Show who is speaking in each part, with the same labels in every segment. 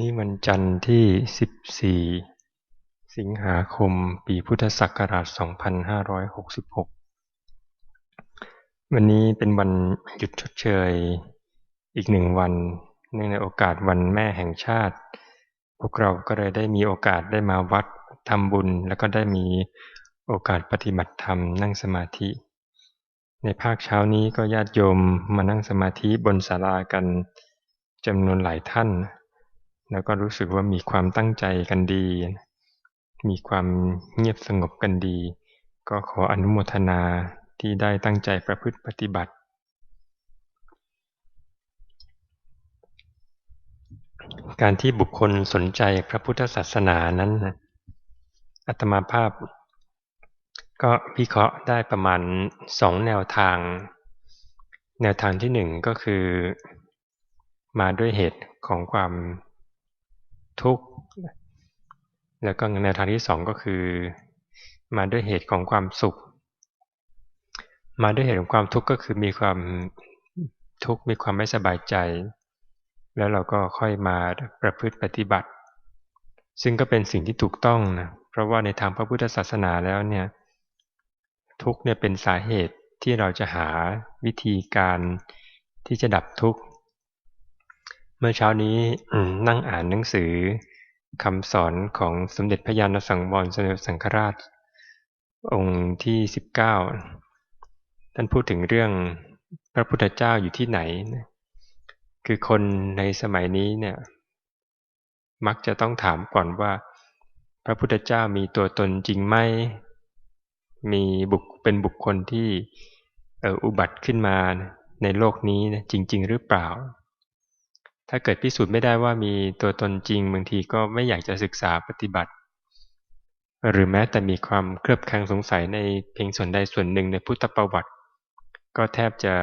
Speaker 1: นี่วันจันทร์ที่ 14 สิงหาคม ปีพุทธศักราช 2566 วันนี้เป็นวันหยุดชดเชยอีกหนึ่งวัน เนื่องในโอกาสวันแม่แห่งชาติ พวกเราก็เลยได้มีโอกาสได้มาวัดทำบุญ แล้วก็ได้มีโอกาสปฏิบัติธรรมนั่งสมาธิ ในภาคเช้านี้ก็ญาติโยมมานั่งสมาธิบนศาลากันจำนวนหลายท่าน แล้วก็รู้สึกว่ามีความตั้งใจกันดี มีความเงียบสงบกันดี ก็ขออนุโมทนาที่ได้ตั้งใจประพฤติปฏิบัติ การที่บุคคลสนใจพระพุทธศาสนานั้นอัตมาภาพ ก็พิเคราะห์ได้ประมาณสองแนวทาง แนวทางที่หนึ่งก็คือ มาด้วยเหตุของความ ทุกข์ แล้วก็แนวทางที่สองก็คือ มาด้วยเหตุของความสุข มาด้วยเหตุของความทุกข์ก็คือมีความทุกข์มีความไม่สบายใจ แล้วเราก็ค่อยมาประพฤติปฏิบัติ ซึ่งก็เป็นสิ่งที่ถูกต้องนะเพราะว่าในทางพระพุทธศาสนาแล้วเนี่ยทุกเนี่ยเป็นสาเหตุที่เราจะหาวิธีการที่จะดับทุกข์ มื่อเช้านี้นั่งอ่านหนังสือคำสอนของสมเด็จพระยาณสังวรสมเด็จสังฆราช องค์ที่สิบเก้าท่านพูดถึงเรื่องพระพุทธเจ้าอยู่ที่ไหน คือคนในสมัยนี้เนี่ย มักจะต้องถามก่อนว่า พระพุทธเจ้ามีตัวตนจริงไหมมีบุคเป็นบุคคลที่อุบัติขึ้นมาในโลกนี้จริง ๆ หรือเปล่า ถ้าเกิดพิสูจน์ไม่ได้ว่ามีตัวตนจริงบางทีก็ไม่อยากจะศึกษาปฏิบัติ หรือแม้แต่มีความเครือบแคลงสงสัยในเพียงส่วนใดส่วนหนึ่งในพุทธประวัติ ก็แทบจะ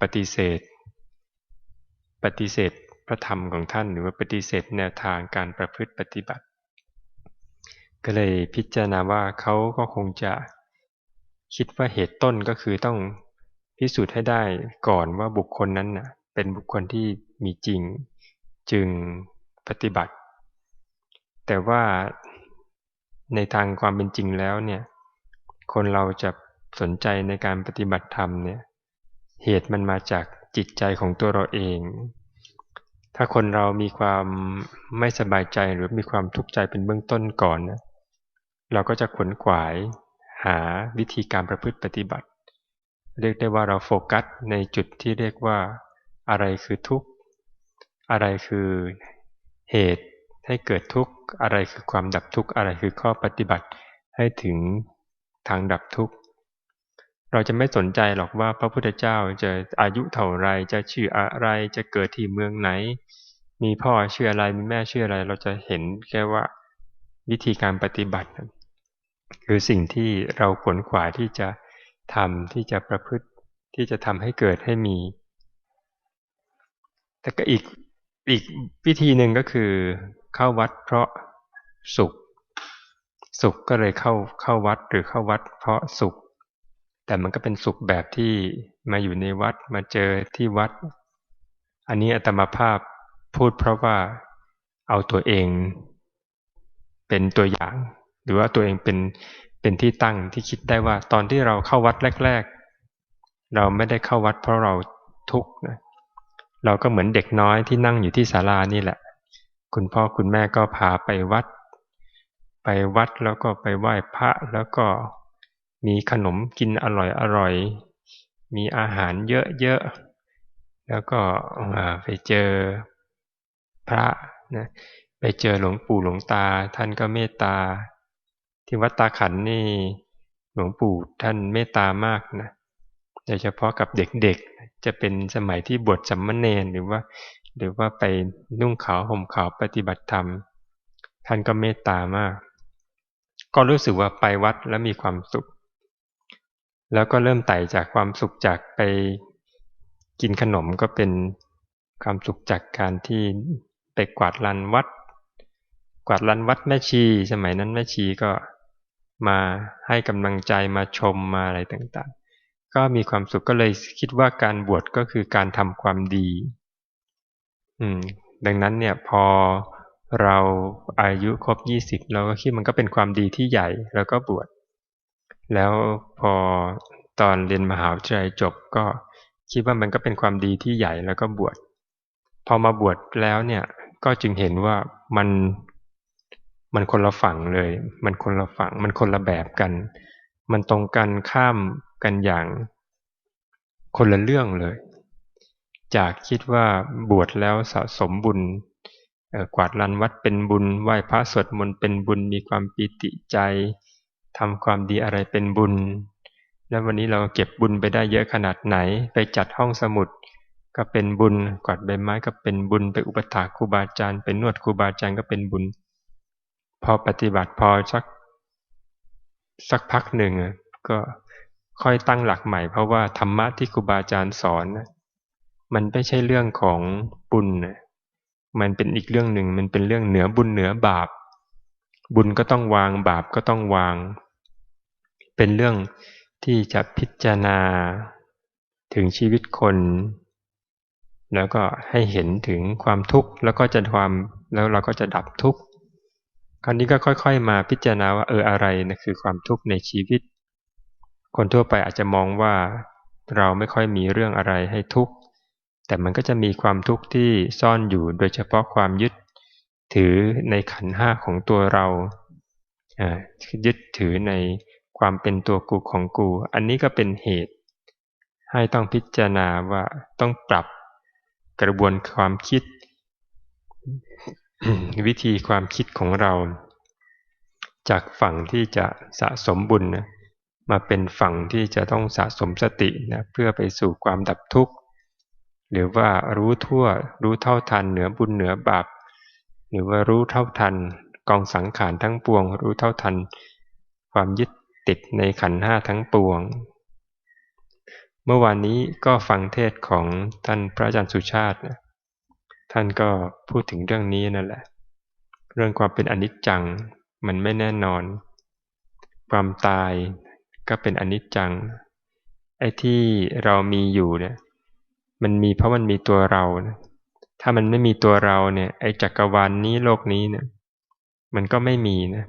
Speaker 1: ปฏิเสธ ปฏิเสธพระธรรมของท่าน หรือว่าปฏิเสธแนวทางการประพฤติปฏิบัติ ก็เลยพิจารณาว่าเขาก็คงจะคิดว่าเหตุต้นก็คือต้องพิสูจน์ให้ได้ก่อนว่าบุคคลนั้นนะเป็นบุคคลที่ มีจริง จึงปฏิบัติ แต่ว่าในทางความเป็นจริงแล้วเนี่ยคนเราจะสนใจในการปฏิบัติธรรมเนี่ยเหตุมันมาจากจิตใจของตัวเราเอง ถ้าคนเรามีความไม่สบายใจหรือมีความทุกข์ใจเป็นเบื้องต้นก่อนนะเราก็จะขวนขวายหาวิธีการประพฤติปฏิบัติ เรียกได้ว่าเราโฟกัสในจุดที่เรียกว่าอะไรคือทุกข์ อะไรคือเหตุให้เกิดทุกข์ อะไรคือความดับทุกข์ อะไรคือข้อปฏิบัติให้ถึงทางดับทุกข์ เราจะไม่สนใจหรอกว่าพระพุทธเจ้าจะอายุเท่าไรจะชื่ออะไรจะเกิดที่เมืองไหน มีพ่อชื่ออะไรมีแม่ชื่ออะไร เราจะเห็นแค่ว่าวิธีการปฏิบัติ คือสิ่งที่เราขวนขวายที่จะทำที่จะประพฤติที่จะทำให้เกิดให้มี แต่ก็อีก อีกวิธีหนึ่งก็คือเข้าวัดเพราะสุข สุขก็เลยเข้าเข้าวัดหรือเข้าวัดเพราะสุข แต่มันก็เป็นสุขแบบที่มาอยู่ในวัดมาเจอที่วัด อันนี้อัตมาภาพพูดเพราะว่าเอาตัวเองเป็นตัวอย่าง หรือว่าตัวเองเป็นเป็นที่ตั้งที่คิดได้ว่าตอนที่เราเข้าวัดแรก ๆ เราไม่ได้เข้าวัดเพราะเราทุกข์นะ เราก็เหมือนเด็กน้อยที่นั่งอยู่ที่ศาลานี่แหละ คุณพ่อคุณแม่ก็พาไปวัด ไปวัดแล้วก็ไปไหว้พระแล้วก็มีขนมกินอร่อยอร่อย มีอาหารเยอะๆ แล้วก็ไปเจอพระนะไปเจอหลวงปู่หลวงตา ท่านก็เมตตา ที่วัดตาขันนี่หลวงปู่ท่านเมตตามากนะ ดยเฉพาะกับเด็กๆ จะเป็นสมัยที่บวชสัมมเนนหรือว่า หรือว่าไปนุ่งขาวห่มขาวปฏิบัติธรรม ท่านก็เมตตามาก ก็รู้สึกว่าไปวัดแล้วมีความสุข แล้วก็เริ่มไต่จากความสุขจากไปกินขนมก็เป็นความสุขจากการที่ไปกวาดลานวัด กวาดลานวัดแม่ชี สมัยนั้นแม่ชีก็มาให้กำลังใจมาชมมาอะไรต่าง ก็มีความสุขก็เลยคิดว่าการบวชก็คือการทำความดี อืม ดังนั้นเนี่ยพอเราอายุครบยี่สิบเราก็คิดมันก็เป็นความดีที่ใหญ่แล้วก็บวชแล้วพอตอนเรียนมหาวิทยาลัยจบก็คิดว่ามันก็เป็นความดีที่ใหญ่แล้วก็บวชพอมาบวชแล้วเนี่ยก็จึงเห็นว่ามันมันคนละฝั่งเลย มันคนละฝั่งมันคนละแบบกัน มันตรงกันข้าม กันอย่างคนละเรื่องเลย จากคิดว่าบวชแล้วสะสมบุญกวาดลานวัดเป็นบุญไหว้พระสวดมนต์เป็นบุญมีความปีติใจทำความดีอะไรเป็นบุญ แล้ววันนี้เราเก็บบุญไปได้เยอะขนาดไหน ไปจัดห้องสมุด ก็เป็นบุญกวาดใบไม้ก็เป็นบุญไปอุปถาครูบาอาจารย์เป็นนวดครูบาอาจารย์ก็เป็นบุญ พอปฏิบัติพอสักสักพักหนึ่งก็ ค่อยตั้งหลักใหม่เพราะว่าธรรมะที่ครูบาอาจารย์สอน มันไม่ใช่เรื่องของบุญมันเป็นอีกเรื่องหนึ่งมันเป็นเรื่องเหนือบุญเหนือบาป บุญก็ต้องวางบาปก็ต้องวาง เป็นเรื่องที่จะพิจารณาถึงชีวิตคน แล้วก็ให้เห็นถึงความทุกข์แล้วก็จะความแล้วเราก็จะดับทุกข์คราวนี้ก็ค่อย ๆ มาพิจารณาว่าเอออะไรนะคือความทุกข์ในชีวิต คนทั่วไปอาจจะมองว่าเราไม่ค่อยมีเรื่องอะไรให้ทุกข์ แต่มันก็จะมีความทุกข์ที่ซ่อนอยู่โดยเฉพาะความยึดถือในขันห้าของตัวเรา ยึดถือในความเป็นตัวกูของกู อันนี้ก็เป็นเหตุ ให้ต้องพิจารณาว่าต้องปรับกระบวนความคิด วิธีความคิดของเรา จากฝั่งที่จะสะสมบุญนะ มาเป็นฝั่งที่จะต้องสะสมสตินะเพื่อไปสู่ความดับทุกข์หรือว่ารู้ทั่วรู้เท่าทันเหนือบุญเหนือบาปหรือว่ารู้เท่าทันกองสังขารทั้งปวง รู้เท่าทัน ความยึดติดในขันห้าทั้งปวง เมื่อวานนี้ก็ฟังเทศของท่านพระอาจารย์สุชาตินะท่านก็พูดถึงเรื่องนี้นั่นแหละ เรื่องความเป็นอนิจจังมันไม่แน่นอน ความตาย ก็เป็นอนิจจัง ไอ้ที่เรามีอยู่เนี่ย มันมีเพราะมันมีตัวเรานะถ้ามันไม่มีตัวเราเนี่ย ไอ้จักรวาลนนี้โลกนี้เนี่ย มันก็ไม่มีนะ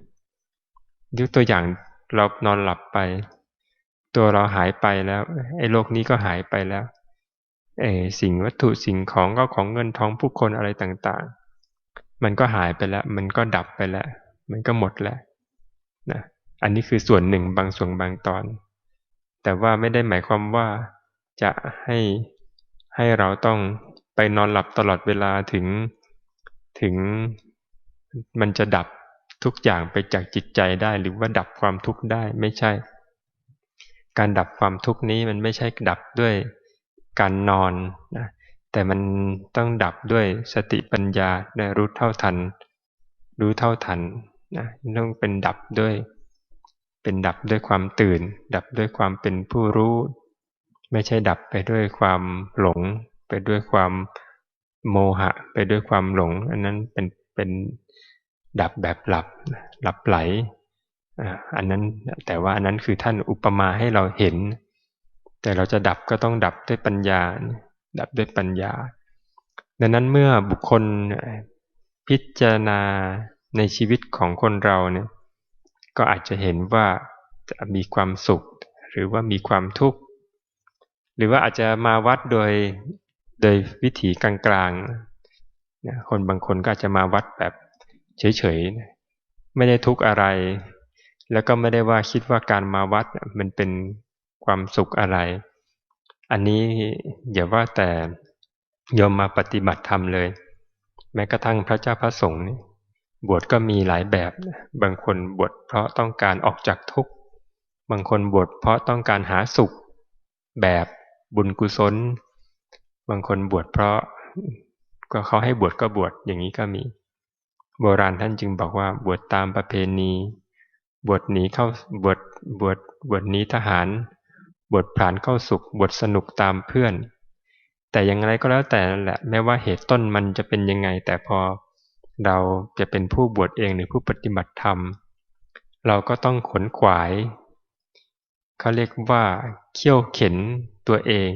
Speaker 1: ยกตัวอย่างเรานอนหลับไป ตัวเราหายไปแล้ว ไอ้โลกนี้ก็หายไปแล้วไอ้สิ่งวัตถุสิ่งของก็ของเงินทองผู้คนอะไรต่างๆ มันก็หายไปแล้ว มันก็ดับไปแล้ว มันก็หมดแล้วนะ อันนี้คือส่วนหนึ่งบางส่วนบางตอน แต่ว่าไม่ได้หมายความว่าจะให้ให้เราต้องไปนอนหลับตลอดเวลาถึงถึงมันจะดับทุกอย่างไปจากจิตใจได้หรือว่าดับความทุกข์ได้ไม่ใช่ การดับความทุกข์นี้มันไม่ใช่ดับด้วยการนอนนะแต่มันต้องดับด้วยสติปัญญาได้รู้เท่าทัน รู้เท่าทันนะต้องเป็นดับด้วย เป็นดับด้วยความตื่น ดับด้วยความเป็นผู้รู้ ไม่ใช่ดับไปด้วยความหลง ไปด้วยความโมหะ ไปด้วยความหลง อันนั้นเป็นเป็นดับแบบหลับหลับไหลอันนั้นแต่ว่าอันนั้นคือท่านอุปมาให้เราเห็น แต่เราจะดับก็ต้องดับด้วยปัญญา ดับด้วยปัญญา ดังนั้นเมื่อบุคคลพิจารณาในชีวิตของคนเราเนี่ย ก็อาจจะเห็นว่าจะมีความสุข หรือว่ามีความทุกข์ หรือว่าอาจจะมาวัดโดยโดยวิถีกลางๆนะคนบางคนก็อาจจะมาวัดแบบเฉยๆ ไม่ได้ทุกข์อะไร แล้วก็ไม่ได้ว่าคิดว่าการมาวัดมันเป็นความสุขอะไร อันนี้อย่าว่าแต่ยอมมาปฏิบัติธรรมเลย แม้กระทั่งพระเจ้าพระสงฆ์ บวชก็มีหลายแบบ บางคนบวชเพราะต้องการออกจากทุกข์ บางคนบวชเพราะต้องการหาสุข แบบบุญกุศล บางคนบวชเพราะก็เขาให้บวชก็บวชอย่างนี้ก็มี โบราณท่านจึงบอกว่าบวชตามประเพณี บวชหนีเข้าบวชบวชบวชหนีทหาร บวชผ่านเข้าสุข บวชสนุกตามเพื่อน แต่อย่างไรก็แล้วแต่แหละแม้ว่าเหตุต้นมันจะเป็นยังไง แต่พอ เราจะเป็นผู้บวชเองหรือผู้ปฏิบัติธรรม เราก็ต้องขนขวายเขาเรียกว่าเขี่ยวเข็นตัวเอง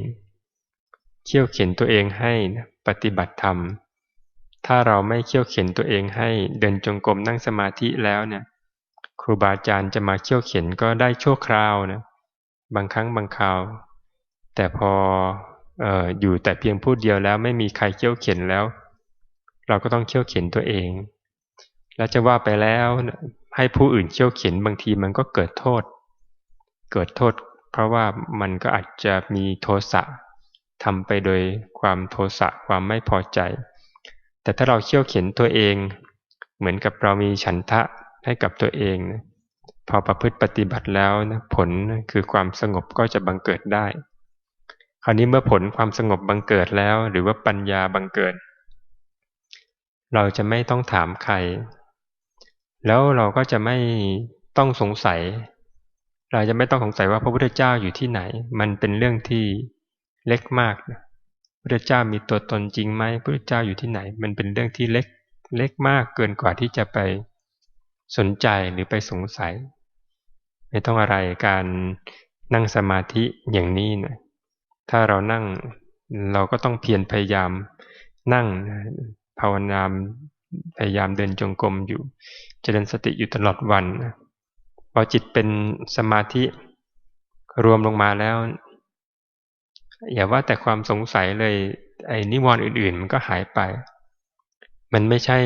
Speaker 1: เขี่ยวเข็นตัวเองให้ปฏิบัติธรรม ถ้าเราไม่เขี่ยวเข็นตัวเองให้เดินจงกรมนั่งสมาธิแล้วเนี่ย ครูบาอาจารย์จะมาเขี่ยวเข็นก็ได้ชั่วคราวนะบางครั้งบางคราว แต่พออออยู่แต่เพียงผู้เดียวแล้วไม่มีใครเขี่ยวเข็นแล้ว เราก็ต้องเขี่ยวเข็นตัวเอง แล้วจะว่าไปแล้วให้ผู้อื่นเขี่ยวเข็นบางทีมันก็เกิดโทษ เกิดโทษ เพราะว่ามันก็อาจจะมีโทสะทำไปโดยความโทสะความไม่พอใจ แต่ถ้าเราเขี่ยวเข็นตัวเอง เหมือนกับเรามีฉันทะให้กับตัวเองพอประพฤติปฏิบัติแล้วนะผลคือความสงบก็จะบังเกิดได้ คราวนี้เมื่อผลความสงบบังเกิดแล้ว หรือว่าปัญญาบังเกิด เราจะไม่ต้องถามใคร แล้วเราก็จะไม่ต้องสงสัย เราจะไม่ต้องสงสัยว่าพระพุทธเจ้าอยู่ที่ไหน มันเป็นเรื่องที่เล็กมากนะพระเจ้ามีตัวตนจริงไหมพระเจ้าอยู่ที่ไหน มันเป็นเรื่องที่เล็กเล็กมากเกินกว่าที่จะไปสนใจหรือไปสงสัย ไม่ต้องอะไรการนั่งสมาธิอย่างนี้นะถ้าเรานั่งเราก็ต้องเพียรพยายามนั่ง ภาวนาพยายามเดินจงกรมอยู่ เจริญสติอยู่ตลอดวันพอจิตเป็นสมาธิรวมลงมาแล้ว อย่าว่าแต่ความสงสัยเลย ไอ้นิวรณ์อื่นๆ มันก็หายไป มันไม่ใช่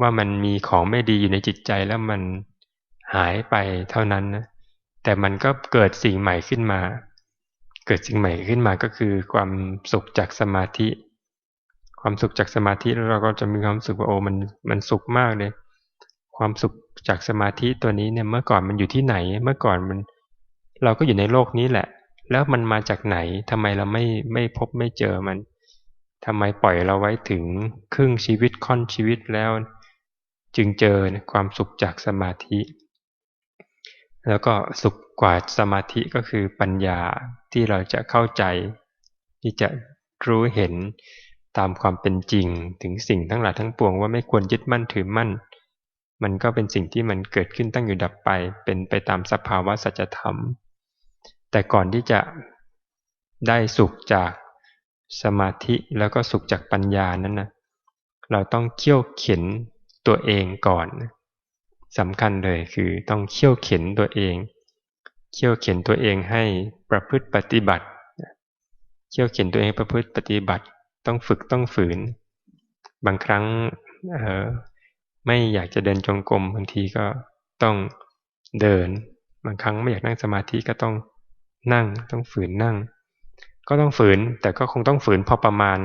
Speaker 1: ว่ามันมีของไม่ดีอยู่ในจิตใจแล้วมันหายไปเท่านั้นนะแต่มันก็เกิดสิ่งใหม่ขึ้นมา เกิดสิ่งใหม่ขึ้นมาก็คือความสุขจากสมาธิ ความสุขจากสมาธิแล้วเราก็จะมีความสุขว่าโอ้มันมันสุขมากเลย ความสุขจากสมาธิตัวนี้เนี่ยเมื่อก่อนมันอยู่ที่ไหน เมื่อก่อนมัน เราก็อยู่ในโลกนี้แหละ แล้วมันมาจากไหนทำไมเราไม่ไม่พบไม่เจอมันทำไมปล่อยเราไว้ถึงครึ่งชีวิตค่อนชีวิตแล้ว จึงเจอความสุขจากสมาธิ แล้วก็สุขกว่าสมาธิก็คือปัญญาที่เราจะเข้าใจ ที่จะรู้เห็น ตามความเป็นจริงถึงสิ่งทั้งหลายทั้งปวงว่าไม่ควรยึดมั่นถือมั่น มันก็เป็นสิ่งที่มันเกิดขึ้นตั้งอยู่ดับไป เป็นไปตามสภาวะสัจธรรม แต่ก่อนที่จะได้สุขจากสมาธิแล้วก็สุขจากปัญญานั้นนะเราต้องเขี่ยวเข็นตัวเองก่อนสำคัญเลยคือต้องเขี่ยวเข็นตัวเอง เขี่ยวเข็นตัวเองให้ประพฤติปฏิบัติ เขี่ยวเข็นตัวเองประพฤติปฏิบัติ ต้องฝึกต้องฝืน บางครั้งไม่อยากจะเดินจงกรมบางทีก็ต้องเดิน บางครั้งไม่อยากนั่งสมาธิก็ต้องนั่ง ต้องฝืนนั่ง ก็ต้องฝืนแต่ก็คงต้องฝืนพอประมาณ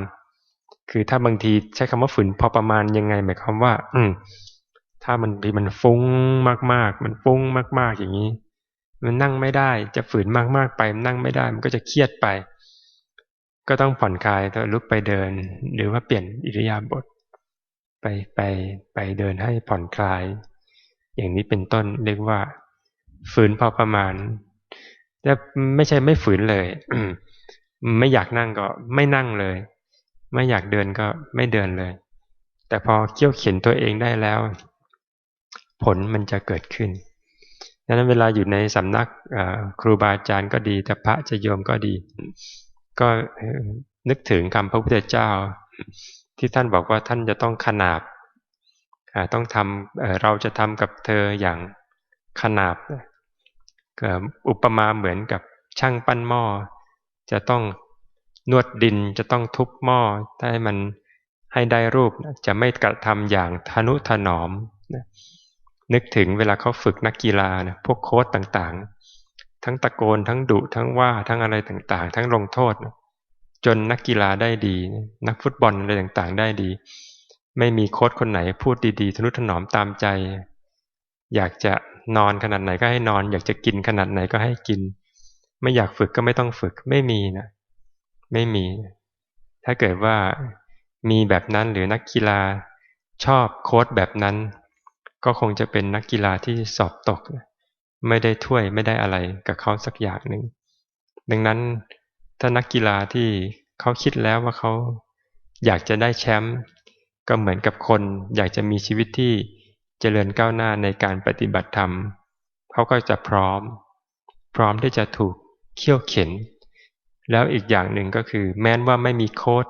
Speaker 1: คือถ้าบางทีใช้คำว่าฝืนพอประมาณยังไงหมายความว่า อืมถ้ามันมันฟุ้งมากๆ มันฟุ้งมาก ๆอย่างนี้ มันนั่งไม่ได้จะฝืนมากๆไปนั่งไม่ได้ มันก็จะเครียดไป ก็ต้องผ่อนคลายตัวลุกไปเดิน หรือว่าเปลี่ยนอิริยาบถไปไปไปเดินให้ผ่อนคลาย อย่างนี้เป็นต้นเรียกว่า ฝืนพอประมาณแต่ไม่ใช่ไม่ฝืนเลยไม่อยากนั่งก็ไม่นั่งเลย ไม่อยากเดินก็ไม่เดินเลย แต่พอเคี่ยวเข็นตัวเองได้แล้ว ผลมันจะเกิดขึ้นดังนั้นเวลาอยู่ในสำนักครูบาอาจารย์ก็ดีแต่พระจะโยมก็ดี ก็นึกถึงคำพระพุทธเจ้า ที่ท่านบอกว่าท่านจะต้องขนาบต้องทำเราจะทำกับเธออย่างขนาบอุปมาเหมือนกับช่างปั้นหม้อ จะต้องนวดดินจะต้องทุบหม้อให้มันให้ได้รูปจะไม่กระทำอย่างทนุถนอมนึกถึงเวลาเขาฝึกนักกีฬานะพวกโค้ชต่างๆ ทั้งตะโกนทั้งดุทั้งว่าทั้งอะไรต่างๆ ทั้งลงโทษ จนนักกีฬาได้ดี นักฟุตบอลอะไรต่างๆ ได้ดี ไม่มีโค้ชคนไหนพูดดีๆทนุถนอมตามใจ อยากจะนอนขนาดไหนก็ให้นอน อยากจะกินขนาดไหนก็ให้กิน ไม่อยากฝึกก็ไม่ต้องฝึกไม่มีนะไม่มี ถ้าเกิดว่ามีแบบนั้นหรือนักกีฬาชอบโค้ดแบบนั้น ก็คงจะเป็นนักกีฬาที่สอบตก ไม่ได้ถ้วยไม่ได้อะไรกับเขาสักอย่างหนึ่งดังนั้นถ้านักกีฬาที่เขาคิดแล้วว่าเขาอยากจะได้แชมป์ก็เหมือนกับคน อยากจะมีชีวิตที่เจริญก้าวหน้าในการปฏิบัติธรรมเขาก็จะพร้อม พร้อมที่จะถูกเขี่ยวเข็น แล้วอีกอย่างหนึ่งก็คือ แม้ว่าไม่มีโค้ด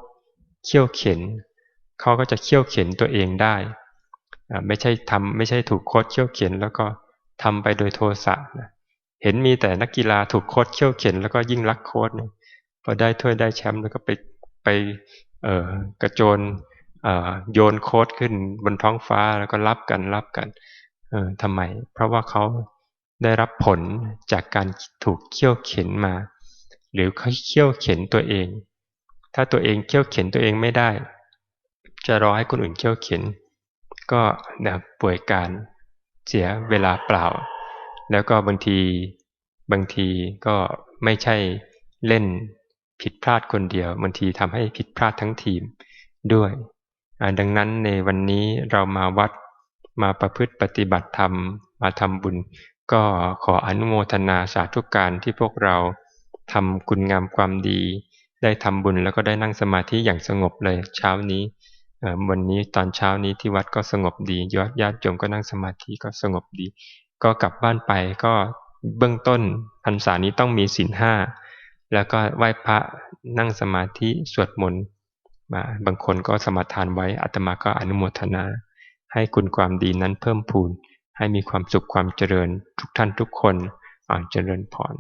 Speaker 1: เขี่ยวเข็นเขาก็จะเขี่ยวเข็นตัวเองได้ ไม่ใช่ทำไม่ใช่ถูกโค้ชเขี่ยวเข็นแล้วก็ ทำไปโดยโทสะนะเห็นมีแต่นักกีฬาถูกโค้ชเขี่ยวเข็นแล้วก็ยิ่งรักโค้ชเนี่ยพอได้ถ้วยได้แชมป์แล้วก็ไปไปเอ่อกระโจนโยนโค้ดขึ้นบนท้องฟ้าแล้วก็รับกันรับกันเออทำไม เพราะว่าเขาได้รับผลจากการถูกเขี่ยวเข็นมา หรือเขาเขี่ยวเข็นตัวเอง ถ้าตัวเองเขี่ยวเข็นตัวเองไม่ได้ จะรอให้คนอื่นเขี่ยวเข็น ก็นะป่วยการ เสียเวลาเปล่า แล้วก็บางทีบางทีก็ไม่ใช่เล่นผิดพลาดคนเดียวบางทีทำให้ผิดพลาดทั้งทีมด้วยดังนั้นในวันนี้เรามาวัดมาประพฤติปฏิบัติธรรม มาทำบุญ ก็ขออนุโมทนาสาธุการที่พวกเราทำคุณงามความดี ได้ทำบุญแล้วก็ได้นั่งสมาธิอย่างสงบเลยเช้านี้ วันนี้ตอนเช้านี้ที่วัดก็สงบดียอดญาติโยมก็นั่งสมาธิก็สงบดี ก็กลับบ้านไปก็เบื้องต้นพรรษานี้ต้องมีศีลห้าแล้วก็ไหว้พระนั่งสมาธิสวดมนต์มาบางคนก็สมาทานไว้อาตมาก็อนุโมทนา ให้คุณความดีนั้นเพิ่มพูน ให้มีความสุขความเจริญทุกท่านทุกคนอ่านเจริญพร